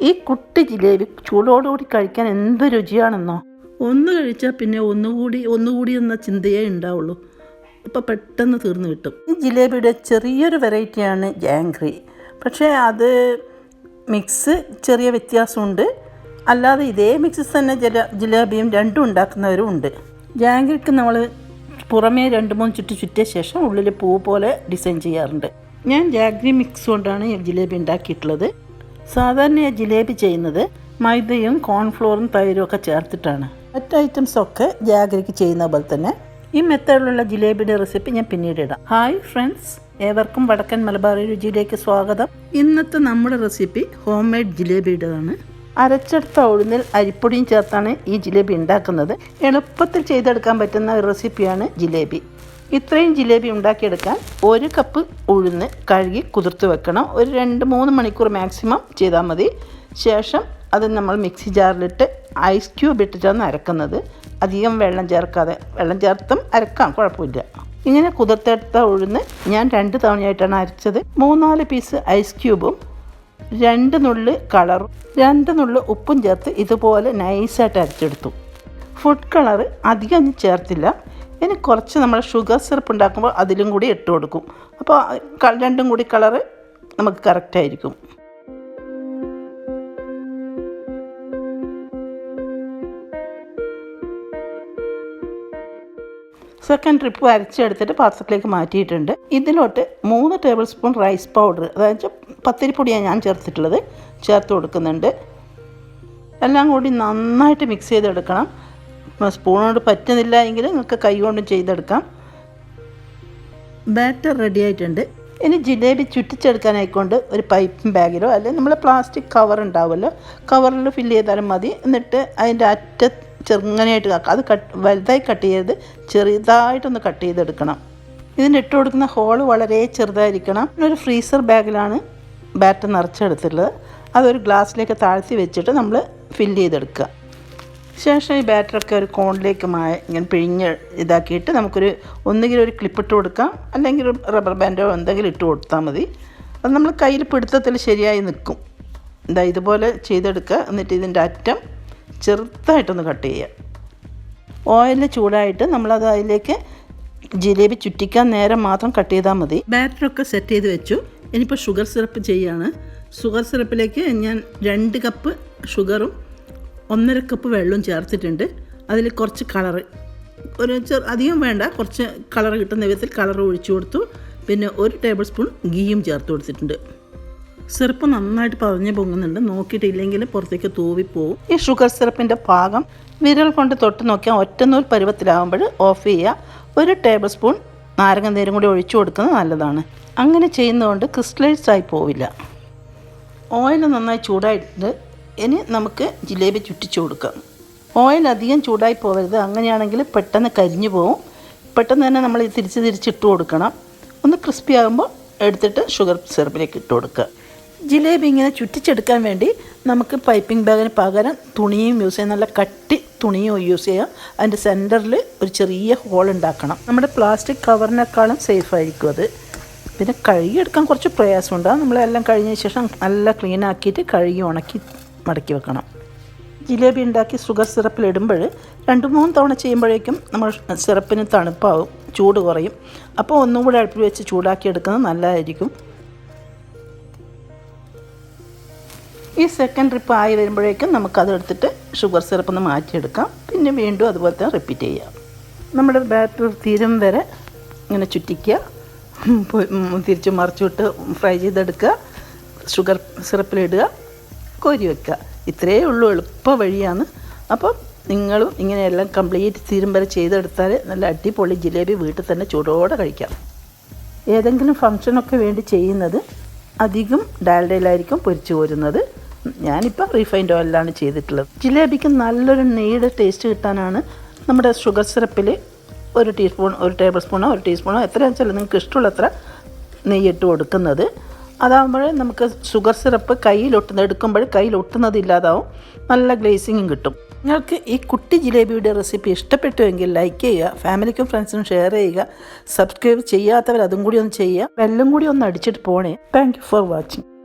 ഈ കുട്ടി ജിലേബി ചൂടോടുകൂടി കഴിക്കാൻ എന്ത് രുചിയാണെന്നോ? ഒന്ന് കഴിച്ചാൽ പിന്നെ ഒന്നുകൂടി ഒന്നുകൂടി എന്ന ചിന്തയേ ഉണ്ടാവുള്ളൂ. അപ്പോൾ പെട്ടെന്ന് തീർന്നു കിട്ടും. ഈ ജിലേബിയുടെ ചെറിയൊരു വെറൈറ്റിയാണ് ജാങ്ക്രി പക്ഷേ അത് മിക്സ് ചെറിയ വ്യത്യാസമുണ്ട്. അല്ലാതെ ഇതേ മിക്സിൽ തന്നെ ജല ജിലേബിയും രണ്ടും ഉണ്ടാക്കുന്നവരും ഉണ്ട്. ജാങ്ക്രിക്ക് നമ്മൾ പുറമേ രണ്ട് മൂന്ന് ചുറ്റി ചുറ്റിയ ശേഷം ഉള്ളിൽ പൂ പോലെ ഡിസൈൻ ചെയ്യാറുണ്ട്. ഞാൻ ജാഗ്രി മിക്സ് കൊണ്ടാണ് ജിലേബി ഉണ്ടാക്കിയിട്ടുള്ളത്. സാധാരണ ജിലേബി ചെയ്യുന്നത് മൈദയും കോൺഫ്ലോറും തൈരും ഒക്കെ ചേർത്തിട്ടാണ്. മറ്റ് ഐറ്റംസ് ഒക്കെ ജാഗ്രിക്ക് ചെയ്യുന്ന പോലെ തന്നെ. ഈ മെത്തേഡിലുള്ള ജിലേബിയുടെ റെസിപ്പി ഞാൻ പിന്നീട് ഇടാം. ഹായ് ഫ്രണ്ട്സ് ഏവർക്കും വടക്കൻ മലബാർ രുചിയിലേക്ക് സ്വാഗതം. ഇന്നത്തെ നമ്മുടെ റെസിപ്പി ഹോം മെയ്ഡ് ജിലേബിയുടേതാണ്. അരച്ചെടുത്ത ഉഴുന്നിൽ അരിപ്പൊടിയും ചേർത്താണ് ഈ ജിലേബി ഉണ്ടാക്കുന്നത്. എളുപ്പത്തിൽ ചെയ്തെടുക്കാൻ പറ്റുന്ന ഒരു റെസിപ്പിയാണ് ജിലേബി. ഇത്രയും ജിലേബി ഉണ്ടാക്കിയെടുക്കാൻ ഒരു കപ്പ് ഉഴുന്ന് കഴുകി കുതിർത്ത് വെക്കണം. ഒരു രണ്ട് മൂന്ന് മണിക്കൂർ മാക്സിമം ചെയ്താൽ മതി. ശേഷം അത് നമ്മൾ മിക്സി ജാറിലിട്ട് ഐസ് ക്യൂബ് ഇട്ടിട്ടാണ് അരക്കുന്നത്. അധികം വെള്ളം ചേർക്കാതെ. വെള്ളം ചേർത്തും അരക്കാം കുഴപ്പമില്ല. ഇങ്ങനെ കുതിർത്തെടുത്ത ഉഴുന്ന് ഞാൻ രണ്ട് തവണയായിട്ടാണ് അരച്ചത്. മൂന്നാൽ പീസ് ഐസ് ക്യൂബും രണ്ട് നുള്ള് കളറും രണ്ട് നുള്ള് ഉപ്പും ചേർത്ത് ഇതുപോലെ നൈസായിട്ട് അരച്ചെടുത്തു. ഫുഡ് കളർ അധികം ചേർത്തില്ല. ഇനി കുറച്ച് നമ്മൾ ഷുഗർ സിറപ്പ് ഉണ്ടാക്കുമ്പോൾ അതിലും കൂടി ഇട്ട് കൊടുക്കും. അപ്പോൾ രണ്ടും കൂടി കളറ് നമുക്ക് കറക്റ്റായിരിക്കും സെക്കൻഡ് ട്രിപ്പ് അരച്ചെടുത്തിട്ട് പാത്രത്തിലേക്ക് മാറ്റിയിട്ടുണ്ട്. ഇതിലോട്ട് മൂന്ന് ടേബിൾ സ്പൂൺ റൈസ് പൗഡർ അതായത് പത്തിരിപ്പൊടിയാണ് ഞാൻ ചേർത്തിട്ടുള്ളത് ചേർത്ത് കൊടുക്കുന്നുണ്ട്. എല്ലാം കൂടി നന്നായിട്ട് മിക്സ് ചെയ്തെടുക്കണം. സ്പൂൺ കൊണ്ട് പറ്റുന്നില്ല എങ്കിൽ നിങ്ങൾക്ക് കൈ ചെയ്തെടുക്കാം. ബാറ്റർ റെഡി ആയിട്ടുണ്ട്. ഇനി ജിലേബി ചുറ്റിച്ചെടുക്കാനായിക്കൊണ്ട് ഒരു പൈപ്പും ബാഗിലോ അല്ലെങ്കിൽ നമ്മൾ പ്ലാസ്റ്റിക് കവർ ഉണ്ടാവുമല്ലോ കവറിൽ ഫിൽ ചെയ്താലും മതി. എന്നിട്ട് അതിന്റെ അറ്റ ചെറുങ്ങനെയായിട്ട് കാക്കുക അത് കട്ട് വലുതായി കട്ട് ചെയ്ത് ചെറുതായിട്ടൊന്ന് കട്ട് ചെയ്തെടുക്കണം. ഇതിന് ഇട്ട് കൊടുക്കുന്ന ഹോൾ വളരെ ചെറുതായിരിക്കണം. ഒരു ഫ്രീസർ ബാഗിലാണ് ബാറ്റർ നിറച്ചെടുത്തിട്ടുള്ളത്. അതൊരു ഗ്ലാസ്സിലേക്ക് താഴ്ത്തി വെച്ചിട്ട് നമ്മൾ ഫില്ല് ചെയ്തെടുക്കുക. ശേഷം ഈ ബാറ്ററൊക്കെ ഒരു കോണിലേക്ക് മായ ഇങ്ങനെ പിഴിഞ്ഞ് ഇതാക്കിയിട്ട് നമുക്കൊരു ഒന്നുകിൽ ഒരു ക്ലിപ്പ് ഇട്ട് കൊടുക്കാം അല്ലെങ്കിൽ റബ്ബർ ബാൻഡോ എന്തെങ്കിലും ഇട്ട് കൊടുത്താൽ മതി. അത് നമ്മൾ കയ്യിൽ പിടുത്തത്തിൽ ശരിയായി നിൽക്കും. എന്താ ഇതുപോലെ ചെയ്തെടുക്കുക. എന്നിട്ട് ഇതിന്റെ അറ്റം ചെറുതായിട്ടൊന്ന് കട്ട് ചെയ്യുക. ഓയിൽ ചൂടായിട്ട് നമ്മളത് അതിലേക്ക് ജിലേബി ചുറ്റിക്കാൻ നേരം മാത്രം കട്ട് ചെയ്താൽ മതി. ബാറ്ററൊക്കെ സെറ്റ് ചെയ്ത് വെച്ചു. ഇനിയിപ്പോൾ ഷുഗർ സിറപ്പ് ചെയ്യാണ്. ഷുഗർ സിറപ്പിലേക്ക് ഞാൻ രണ്ട് കപ്പ് ഷുഗറും ഒന്നര കപ്പ് വെള്ളവും ചേർത്തിട്ടുണ്ട്. അതിൽ കുറച്ച് കളറ് ഒരു ചെറു അധികം വേണ്ട. കുറച്ച് കളർ കിട്ടുന്ന വിധത്തിൽ കളർ ഒഴിച്ചു കൊടുത്തു. പിന്നെ ഒരു ടേബിൾ സ്പൂൺ ഗീയും ചേർത്ത് കൊടുത്തിട്ടുണ്ട്. സിറപ്പ് നന്നായിട്ട് പതഞ്ഞ് പൊങ്ങുന്നുണ്ട്. നോക്കിയിട്ടില്ലെങ്കിൽ പുറത്തേക്ക് തൂവിപ്പോവും. ഈ ഷുഗർ സിറപ്പിന്റെ പാകം വിരൽ കൊണ്ട് തൊട്ട് നോക്കിയാൽ ഒറ്റനൂൽ പരുവത്തിലാവുമ്പോൾ ഓഫ് ചെയ്യുക. ഒരു ടേബിൾ സ്പൂൺ നാരങ്ങ നീരും കൂടി ഒഴിച്ചു കൊടുക്കുന്നത് നല്ലതാണ്. അങ്ങനെ ചെയ്യുന്നതുകൊണ്ട് ക്രിസ്റ്റലൈസ്ഡ് ആയി പോവില്ല. ഓയിൽ നന്നായി ചൂടായിട്ടുണ്ട്. ഇനി നമുക്ക് ജിലേബി ചുറ്റിച്ചു കൊടുക്കാം. ഓയിൽ അധികം ചൂടായി പോകരുത്. അങ്ങനെയാണെങ്കിൽ പെട്ടെന്ന് കരിഞ്ഞു പോവും. പെട്ടെന്ന് തന്നെ നമ്മൾ തിരിച്ച് തിരിച്ചിട്ട് കൊടുക്കണം. ഒന്ന് ക്രിസ്പി ആകുമ്പോൾ എടുത്തിട്ട് ഷുഗർ സിറപ്പിലേക്ക് ഇട്ട് കൊടുക്കുക. ജിലേബി ഇങ്ങനെ ചുറ്റിച്ചെടുക്കാൻ വേണ്ടി നമുക്ക് പൈപ്പിംഗ് ബാഗിന് പകരം തുണിയും യൂസ് ചെയ്യാം. നല്ല കട്ടി തുണിയും യൂസ് ചെയ്യാം. അതിന്റെ സെന്ററിൽ ഒരു ചെറിയ ഹോൾ ഉണ്ടാക്കണം. നമ്മുടെ പ്ലാസ്റ്റിക് കവറിനേക്കാളും സേഫ് ആയിരിക്കും അത്. പിന്നെ കഴുകിയെടുക്കാൻ കുറച്ച് പ്രയാസമുണ്ട്. അത് നമ്മളെല്ലാം കഴിഞ്ഞ ശേഷം നല്ല ക്ലീൻ ആക്കിയിട്ട് കഴുകി ഉണക്കി മടക്കി വെക്കണം. ജിലേബി ഉണ്ടാക്കി ഷുഗർ സിറപ്പിൽ ഇടുമ്പോൾ രണ്ട് മൂന്ന് തവണ ചെയ്യുമ്പോഴേക്കും നമ്മൾ സിറപ്പിന് തണുപ്പാവും ചൂട് കുറയും. അപ്പോൾ ഒന്നും കൂടെ അടുപ്പിൽ വെച്ച് ചൂടാക്കി എടുക്കുന്നത് നല്ലതായിരിക്കും. ഈ സെക്കൻഡ് ട്രിപ്പ് ആയി വരുമ്പോഴേക്കും നമുക്കത് എടുത്തിട്ട് ഷുഗർ സിറപ്പ് ഒന്ന് മാറ്റിയെടുക്കാം. പിന്നെ വീണ്ടും അതുപോലെ തന്നെ റിപ്പീറ്റ് ചെയ്യാം. നമ്മുടെ ബാറ്റർ തീരും വരെ ഇങ്ങനെ ചുറ്റിക്കുക. തിരിച്ച് മറിച്ചിട്ട് ഫ്രൈ ചെയ്തെടുക്കുക. ഷുഗർ സിറപ്പിലിടുക കോരി വെക്കുക. ഇത്രയേ ഉള്ളൂ എളുപ്പ വഴിയാണ്. അപ്പം നിങ്ങളും ഇങ്ങനെയെല്ലാം കംപ്ലീറ്റ് തീരും വരെ ചെയ്തെടുത്താൽ നല്ല അടിപൊളി ജിലേബി വീട്ടിൽ തന്നെ ചൂടോടെ കഴിക്കാം. ഏതെങ്കിലും ഫംഗ്ഷനൊക്കെ വേണ്ടി ചെയ്യുന്നത് അധികം ഡാൽഡയിലായിരിക്കും പൊരിച്ചു കോരുന്നത്. ഞാനിപ്പോൾ റീഫൈൻഡ് ഓയിലാണ് ചെയ്തിട്ടുള്ളത്. ജിലേബിക്ക് നല്ലൊരു നെയ്യുടെ ടേസ്റ്റ് കിട്ടാനാണ് നമ്മുടെ ഷുഗർ സിറപ്പിൽ ഒരു ടീസ്പൂൺ ഒരു ടേബിൾ സ്പൂണോ ഒരു ടീസ്പൂണോ എത്രയാണെന്ന് വെച്ചാൽ നിങ്ങൾക്ക് ഇഷ്ടമുള്ളത്ര നെയ്യ് ഇട്ട് കൊടുക്കുന്നത്. അതാകുമ്പോൾ നമുക്ക് ഷുഗർ സിറപ്പ് കയ്യിലൊട്ടുന്ന എടുക്കുമ്പോൾ കയ്യിലൊട്ടുന്നത് ഇല്ലാതാവും. നല്ല ഗ്ലേസിങ്ങും കിട്ടും. നിങ്ങൾക്ക് ഈ കുട്ടി ജിലേബിയുടെ റെസിപ്പി ഇഷ്ടപ്പെട്ടുവെങ്കിൽ ലൈക്ക് ചെയ്യുക ഫാമിലിക്കും ഫ്രണ്ട്സിനും ഷെയർ ചെയ്യുക സബ്സ്ക്രൈബ് ചെയ്യാത്തവർ അതും കൂടി ഒന്ന് ചെയ്യുക ബെല്ലും കൂടി ഒന്ന് അടിച്ചിട്ട് പോണേ. Thank for watching